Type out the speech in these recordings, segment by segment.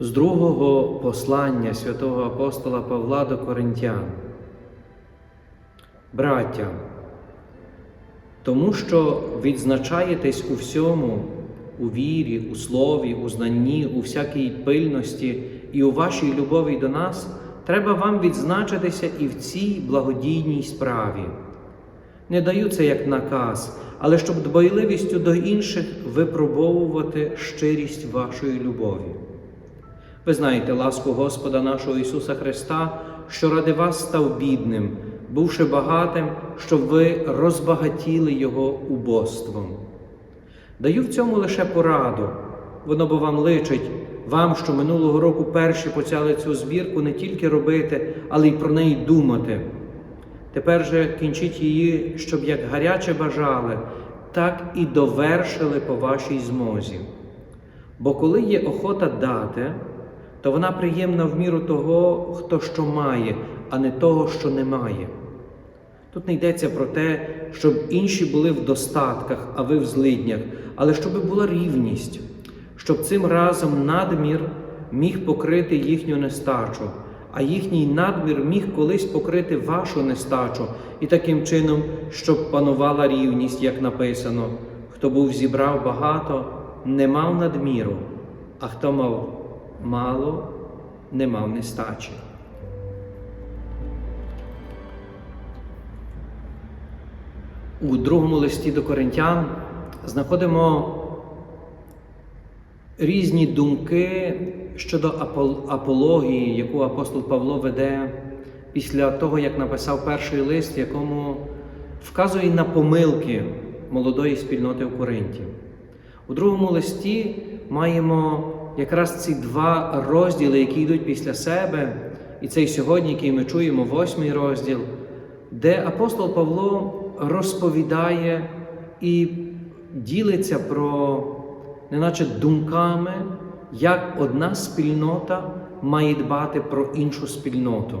З другого послання святого апостола Павла до Коринтян. Браття, тому що відзначаєтесь у всьому, у вірі, у слові, у знанні, у всякій пильності і у вашій любові до нас, треба вам відзначитися і в цій благодійній справі. Не даю це як наказ, але щоб дбайливістю до інших випробовувати щирість вашої любові. Ви знаєте ласку Господа нашого Ісуса Христа, що ради вас став бідним, бувши багатим, щоб ви розбагатіли Його убоством. Даю в цьому лише пораду, воно бо вам личить, вам, що минулого року перші почали цю збірку не тільки робити, але й про неї думати. Тепер же кінчіть її, щоб як гаряче бажали, так і довершили по вашій змозі. Бо коли є охота дати, то вона приємна в міру того, хто що має, а не того, що не має. Тут не йдеться про те, щоб інші були в достатках, а ви в злиднях, але щоб була рівність, щоб цим разом надмір міг покрити їхню нестачу, а їхній надмір міг колись покрити вашу нестачу, і таким чином, щоб панувала рівність, як написано, хто був зібрав багато, не мав надміру, а хто мав мало, не мав нестачі. У другому листі до Коринтян знаходимо різні думки щодо апології, яку апостол Павло веде після того, як написав перший лист, якому вказує на помилки молодої спільноти в Коринті. У другому листі маємо якраз ці два розділи, які йдуть після себе, і цей сьогодні, який ми чуємо, восьмий розділ, де апостол Павло розповідає і ділиться про, неначе думками, як одна спільнота має дбати про іншу спільноту.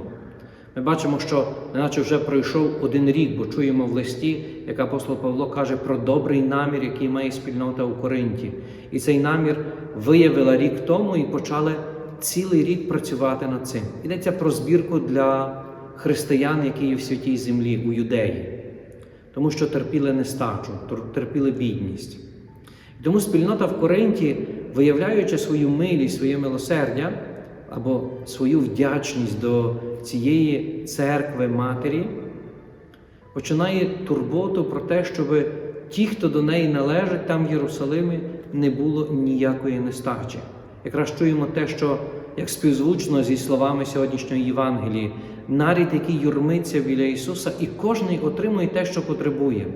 Ми бачимо, що неначе вже пройшов один рік, бо чуємо в листі, як апостол Павло каже про добрий намір, який має спільнота у Коринті. І цей намір виявила рік тому і почали цілий рік працювати над цим. Йдеться про збірку для християн, які є в святій землі, у юдеї, тому що терпіли нестачу, терпіли бідність. Тому спільнота в Коринті, виявляючи свою милість, своє милосердя або свою вдячність до цієї церкви матері, починає турботу про те, щоб ті, хто до неї належать там в Єрусалимі, не було ніякої нестачі. Якраз чуємо те, що як співзвучно зі словами сьогоднішньої Євангелії, нарід, який юрмиться біля Ісуса, і кожний отримує те, що потребує.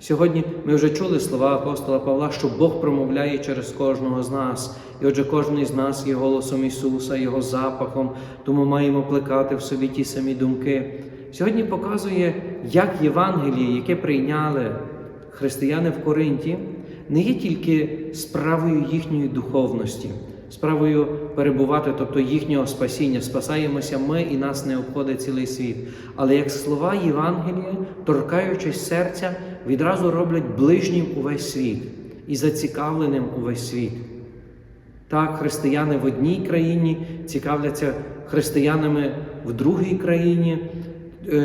Сьогодні ми вже чули слова апостола Павла, що Бог промовляє через кожного з нас. І отже, кожен з нас є голосом Ісуса, Його запахом, тому маємо плекати в собі ті самі думки. Сьогодні показує, як Євангеліє, яке прийняли християни в Коринті, не є тільки справою їхньої духовності, справою перебувати, тобто їхнього спасіння. Спасаємося ми і нас не обходить цілий світ. Але як слова Євангелія, торкаючись серця, відразу роблять ближнім увесь світ і зацікавленим увесь світ. Так, християни в одній країні цікавляться християнами в другій країні,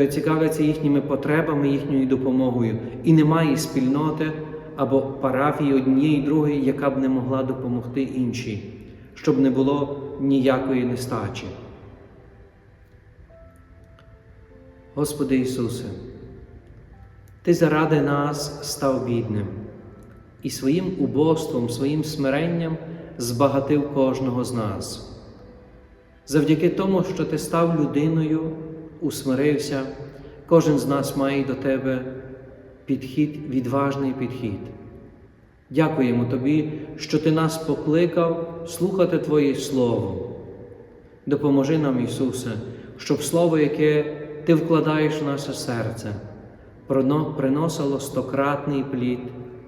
цікавляться їхніми потребами, їхньою допомогою. І немає спільноти або парафії однієї другої, яка б не могла допомогти іншій, щоб не було ніякої нестачі. Господи Ісусе, Ти заради нас став бідним і своїм убоством, своїм смиренням збагатив кожного з нас. Завдяки тому, що ти став людиною, усмирився, кожен з нас має до тебе підхід, відважний підхід. Дякуємо Тобі, що Ти нас покликав слухати Твоє Слово. Допоможи нам, Ісусе, щоб Слово, яке Ти вкладаєш в наше серце, приносило стократний плід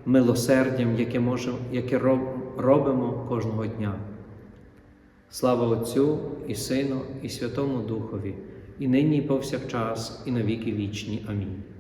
милосердям, яке, можемо, яке робимо кожного дня. Слава Отцю і Сину, і Святому Духові, і нині, і повсякчас, і на віки вічні. Амінь.